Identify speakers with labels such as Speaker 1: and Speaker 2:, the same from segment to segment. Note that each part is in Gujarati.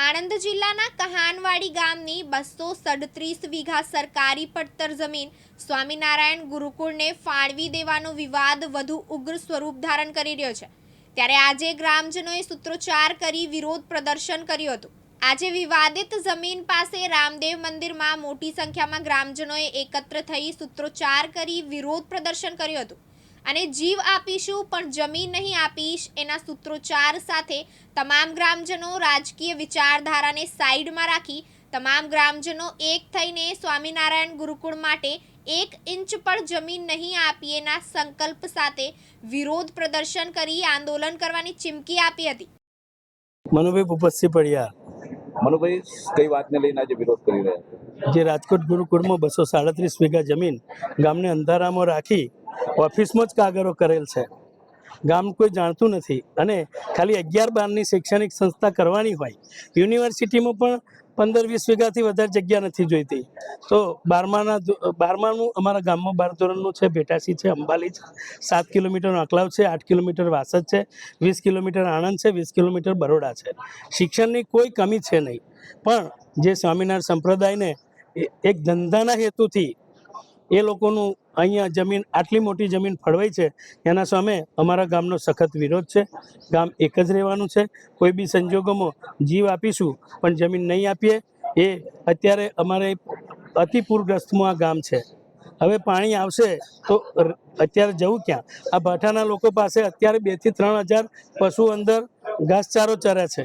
Speaker 1: આણંદ જિલ્લાના કહાનવાડી ગામની બસો સડત્રીસ વીઘા સરકારી પડતર જમીન સ્વામિનારાયણ ગુરુકુળને ફાળવી દેવાનો વિવાદ વધુ ઉગ્ર સ્વરૂપ ધારણ કરી રહ્યો છે. ત્યારે આજે ગ્રામજનોએ સૂત્રોચ્ચાર કરી વિરોધ પ્રદર્શન કર્યું હતું. આજે વિવાદિત જમીન પાસે રામદેવ મંદિરમાં મોટી સંખ્યામાં ગ્રામજનોએ એકત્ર થઈ સૂત્રોચ્ચાર કરી વિરોધ પ્રદર્શન કર્યું હતું. અને જીવ આપીશું પણ જમીન નહીં આપીશ એના સૂત્રોચ્ચાર સાથે તમામ ગ્રામજનો રાજકીય વિચારધારાને સાઈડમાં રાખી તમામ ગ્રામજનો એક થઈને સ્વામિનારાયણ ગુરુકુળ માટે એક ઇંચ પણ જમીન નહીં આપીએના સંકલ્પ સાથે વિરોધ પ્રદર્શન કરી આંદોલન કરવાની ચીમકી આપી હતી.
Speaker 2: મનુભાઈ ભૂપતસિંહ પડિયા.
Speaker 3: મનુભાઈ કઈ વાતને લઈને આજે વિરોધ કરી રહ્યા છે?
Speaker 2: જે રાજકોટ ગુરુકુળમાં બસો સાડત્રીસ વીઘા જમીન ગામને અંધારામાં રાખી ઓફિસમાં જ કાગરો કરેલ છે. ગામ કોઈ જાણતું નથી અને ખાલી અગિયાર બારની શૈક્ષણિક સંસ્થા કરવાની હોય, યુનિવર્સિટીમાં પણ પંદર વીસ વીઘાથી વધારે જગ્યા નથી જોઈતી. તો બારમાના બારમાનું અમારા ગામમાં બાર ધોરણનું છે ભેટાસી છે, અંબાલી છે, સાત કિલોમીટર અકલાવ છે, આઠ કિલોમીટર વાસદ છે, વીસ કિલોમીટર આણંદ છે, વીસ કિલોમીટર બરોડા છે. શિક્ષણની કોઈ કમી છે નહીં. પણ જે સ્વામિનારાયણ સંપ્રદાયને એક ધંધાના હેતુથી એ લોકોનું અહીંયા જમીન, આટલી મોટી જમીન ફળવાઈ છે, એના સામે અમારા ગામનો સખત વિરોધ છે. ગામ એક જ રહેવાનું છે. કોઈ બી સંજોગોમાં જીવ આપીશું, પણ જમીન નહીં આપીએ, એ અત્યારે અમારે અતિ પૂરગ્રસ્તમાં આ ગામ છે. હવે પાણી આવશે તો અત્યારે જવું ક્યાં? આ ભાઠાના લોકો પાસે અત્યારે બેથી ત્રણ હજાર પશુ અંદર ઘાસચારો ચરે છે.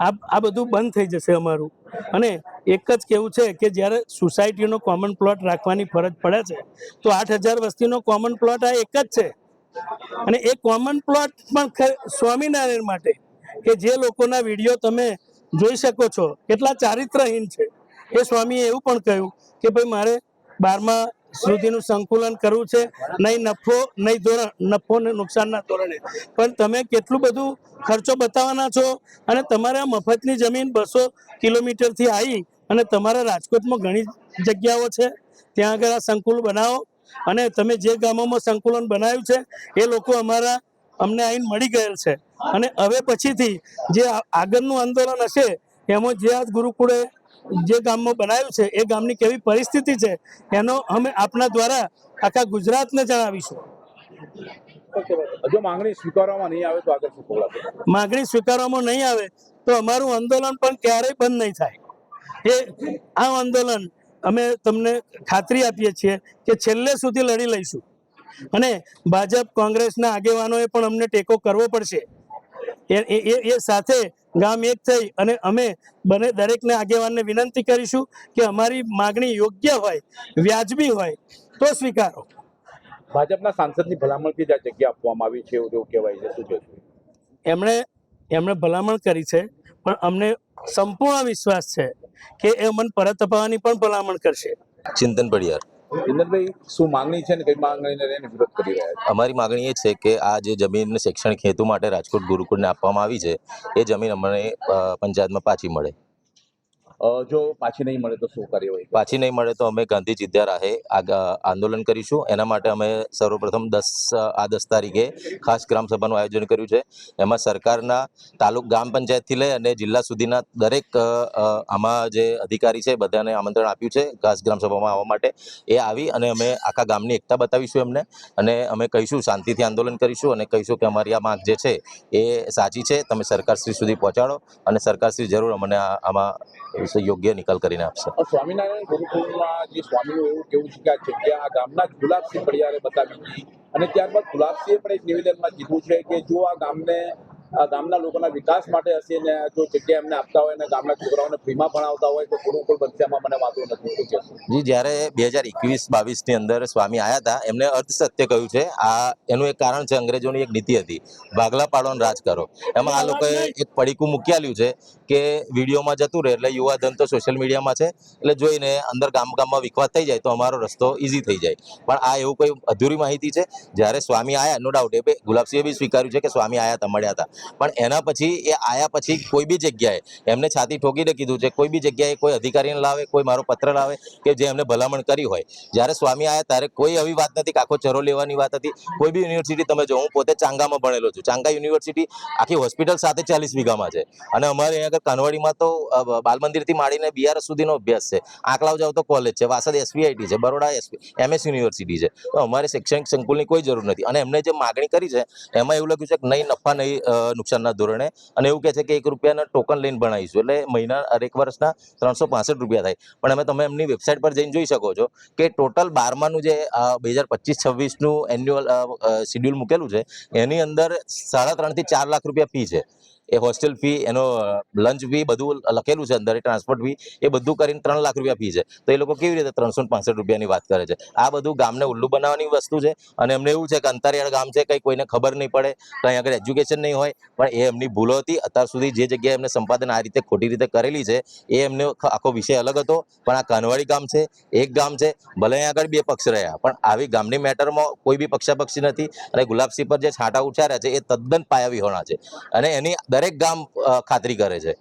Speaker 2: આ આ બધું બંધ થઈ જશે અમારું. અને એક જ કેવું છે કે જ્યારે સોસાયટીનો કોમન પ્લોટ રાખવાની ફરજ પડે છે, તો આઠ હજાર વસ્તીનો કોમન પ્લોટ આ એક જ છે. અને એ કોમન પ્લોટ પણ સ્વામિનારાયણ માટે, કે જે લોકોના વીડિયો તમે જોઈ શકો છો, કેટલા ચારિત્રહીન છે. એ સ્વામીએ એવું પણ કહ્યું કે ભાઈ મારે બારમા સુધીનું સંકુલન કરવું છે. નહીં નફો, નહીં ધોરણ, નફો ને નુકસાનના ધોરણે. પણ તમે કેટલું બધું ખર્ચો બતાવવાના છો અને તમારે મફતની જમીન બસો કિલોમીટરથી આવી અને તમારા રાજકોટમાં ઘણી જગ્યાઓ છે. ત્યાં આગળ આ સંકુલ બનાવો અને તમે જે ગામોમાં સંકુલન બનાવ્યું છે, એ લોકો અમારા અમને આવીને મળી ગયેલ છે. અને હવે પછીથી જે આગળનું આંદોલન હશે, એમાં જે આ ગુરુકુળે જે ગામમાં બનાવ્યું છે એ ગામની કેવી પરિસ્થિતિ છે એનો અમે આપના દ્વારા આખા ગુજરાતને જણાવીશું.
Speaker 3: જો માંગણી સ્વીકારવામાં નહીં આવે તો આગળ શું પગલાં
Speaker 2: માગણી સ્વીકારવામાં નહીં આવે તો અમારું આંદોલન પણ ક્યારેય બંધ નહીં થાય. એ આ આંદોલન અમે તમને ખાતરી આપીએ છીએ કે છેલ્લે સુધી લડી લઈશું. અને ભાજપ કોંગ્રેસના આગેવાનોએ પણ અમને ટેકો કરવો પડશે. એ સાથે ગામ એક થઈ અને અમે બને દરેકને આગેવાનને વિનંતી કરીશું કે અમારી માગણી યોગ્ય હોય વ્યાજબી હોય તો સ્વીકારો.
Speaker 3: ભાજપના સાંસદની ભલામણથી જ આ જગ્યા આપવામાં આવી છે એવું કહેવાય છે શું
Speaker 2: એમણે એમણે ભલામણ કરી છે પણ અમને સંપૂર્ણ વિશ્વાસ છે કે એ અમને પરત અપાવવાની પણ ભલામણ કરશે.
Speaker 4: ચિંતન પડિયાર.
Speaker 3: ચિંતનભાઈ શું માંગણી છે ને કઈ માંગણીને લઈને વિરોધ કરી રહ્યા છે?
Speaker 4: અમારી માંગણી એ છે કે આ જે જમીન શૈક્ષણિક હેતુ માટે રાજકોટ ગુરુકુળને આપવામાં આવી છે, એ જમીન અમને પંચાયતમાં પાછી મળે.
Speaker 3: જો પાછી નહીં મળે તો શું કાર્યવાહી
Speaker 4: પાછી નહીં મળે તો અમે ગાંધી ચિત્યા રાહે આંદોલન કરીશું. એના માટે અમે સર્વપ્રથમ દસ આ દસ તારીખે ખાસ ગ્રામસભાનું આયોજન કર્યું છે. એમાં સરકારના તાલુક ગ્રામ પંચાયતથી લઈ અને જિલ્લા સુધીના દરેક આમાં જે અધિકારી છે બધાને આમંત્રણ આપ્યું છે ખાસ ગ્રામસભામાં આવવા માટે. એ આવી અને અમે આખા ગામની એકતા બતાવીશું એમને અને અમે કહીશું શાંતિથી આંદોલન કરીશું અને કહીશું કે અમારી આ માંગ જે છે એ સાચી છે. તમે સરકારશ્રી સુધી પહોંચાડો અને સરકારશ્રી જરૂર અમને આ- આમાં યોગ્ય નિકાલ કરીને આપશે.
Speaker 3: સ્વામિનારાયણ ગુરુકુળમાં જે સ્વામીનું એવું કેવું છે કે આ જગ્યા ગામના જ ગુલાબસિંહ પડિયારે બતાવી હતી. અને ત્યારબાદ ગુલાબસિંહે પણ એક નિવેદનમાં કીધું છે કે જો આ ગામને ગામના લોકોના વિકાસ માટે હશે ને જો જગ્યા એમને આપતા હોય ને ગામના છોકરાઓને ફ્રીમાં ભણાવતા હોય તો ગુરુકુળ બનશે મને વાંધો નથી.
Speaker 4: જી, જ્યારે બે હજાર એકવીસ બાવીસની અંદર સ્વામી આવ્યા હતા, એમને અર્ધ સત્ય કહ્યું છે. આ એનું એક કારણ છે, અંગ્રેજોની એક નીતિ હતી. ભાગલા પાડોને રાજ કરો. એમાં આ લોકોએ એક પડીકું મૂક્યાલ્યું છે કે વિડીયોમાં જતું રહે એટલે યુવાધન તો સોશિયલ મીડિયામાં છે. એટલે જોઈને અંદર ગામ ગામમાં વિખવાદ થઈ જાય તો અમારો રસ્તો ઈઝી થઈ જાય. પણ આ એવું કોઈ અધૂરી માહિતી છે? જ્યારે સ્વામી આયા નો ડાઉટ એ ગુલાબસિંહે બી સ્વીકાર્યું છે કે સ્વામી આયા હતા, મળ્યા હતા. પણ એના પછી એ આયા પછી કોઈ બી જગ્યાએ એમને છાતી ઠોકીને કીધું છે, કોઈ બી જગ્યાએ કોઈ અધિકારીને લાવે, કોઈ મારો પત્ર લાવે કે જે એમને ભલામણ કરી હોય. જ્યારે સ્વામી આવ્યા ત્યારે કોઈ એવી વાત નથી આખો ચરો લેવાની વાત હતી. કોઈ બી યુનિવર્સિટી તમે જો, હું પોતે ચાંગામાં ભણેલો છું. ચાંગા યુનિવર્સિટી આખી હોસ્પિટલ સાથે ચાલીસ વીઘામાં છે. અને અમારે અહીંયા કાનવાડીમાં તો બાલમંદિરથી બાલ મંદિરથી માંડીને બીઆરએસ સુધીનો અભ્યાસ છે. આંકલાવ જાવ તો કોલેજ છે. વાસદ એસવીઆઈટી છે. બરોડા એસપી એમએસ યુનિવર્સિટી છે. તો અમારે શૈક્ષણિક સંકુલની કોઈ જરૂર નથી. અને એમને જે માગણી કરી છે, એમાં એવું લખ્યું છે કે નહીં, નફા નહીં નુકસાનના ધોરણે. અને એવું કહે છે કે એક રૂપિયાના ટોકન લઈને ભણાવીશું. એટલે મહિના એક વર્ષના ત્રણસો રૂપિયા થાય. પણ અમે તમે એમની વેબસાઇટ પર જઈને જોઈ શકો છો કે ટોટલ બારમાનું જે બે હજાર પચીસ છવ્વીસનું એન્યુઅલ શિડ્યુલ મૂકેલું છે, એની અંદર સાડા ત્રણથી ચાર લાખ રૂપિયા ફી છે. એ હોસ્ટેલ ફી એનો લંચ ફી બધું લખેલું છે અંદર ટ્રાન્સપોર્ટ ફી એ બધું કરીને ત્રણ લાખ રૂપિયા ફી છે. તો એ લોકો કેવી રીતે ત્રણસો પાસઠ રૂપિયાની વાત કરે છે? આ બધું ગામને ઉલ્લુ બનાવવાની વસ્તુ છે અને એમને એવું છે કે અંતરિયાળ ગામ છે, કંઈ કોઈને ખબર નહીં પડે, કંઈ આગળ એજ્યુકેશન નહીં હોય, પણ એ એમની ભૂલો હતી. અત્યાર સુધી જે જગ્યાએ એમને સંપાદન આ રીતે ખોટી રીતે કરેલી છે, એ એમને આખો વિષય અલગ હતો, પણ આ કાનવાડી ગામ છે, એક ગામ છે, ભલે અહીં આગળ બે પક્ષ રહ્યા, પણ આવી ગામની મેટરમાં કોઈ બી પક્ષાપક્ષી નથી અને ગુલાબસિંહ પર જે છાંટા ઉછાર્યા છે, એ તદ્દન પાયાવિહોણા છે. અને એની દરેક ગામ ખાતરી કરે છે.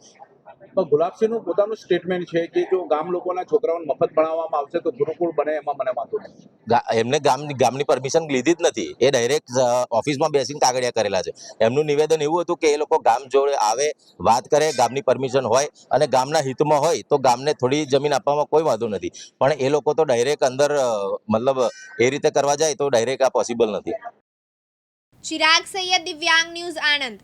Speaker 3: તો ગુલાબસિંહનું પોતાનું સ્ટેટમેન્ટ છે કે જો ગામ લોકોના છોકરાઓને મફત ભણાવવામાં આવશે તો ગુરુકુળ બને એમાં મને વાંધો નથી
Speaker 4: એમને ગામની ગામની પરમિશન લીધી જ નથી. એ ડાયરેક્ટ ઓફિસમાં બેસીને કાગળિયા કરેલા છે. એમનું નિવેદન એવું હતું કે એ લોકો ગામ જોડે આવે વાત કરે ગામની પરમિશન હોય અને ગામના હિતમાં હોય તો ગામને થોડી જમીન આપવામાં કોઈ વાંધો નથી. પણ એ લોકો તો ડાયરેક્ટ અંદર મતલબ એ રીતે કરવા જાય તો ડાયરેક્ટ આ પોસિબલ નથી.
Speaker 1: ચિરાગ સૈયદ દિવ્યાંગ ન્યૂઝ આણંદ.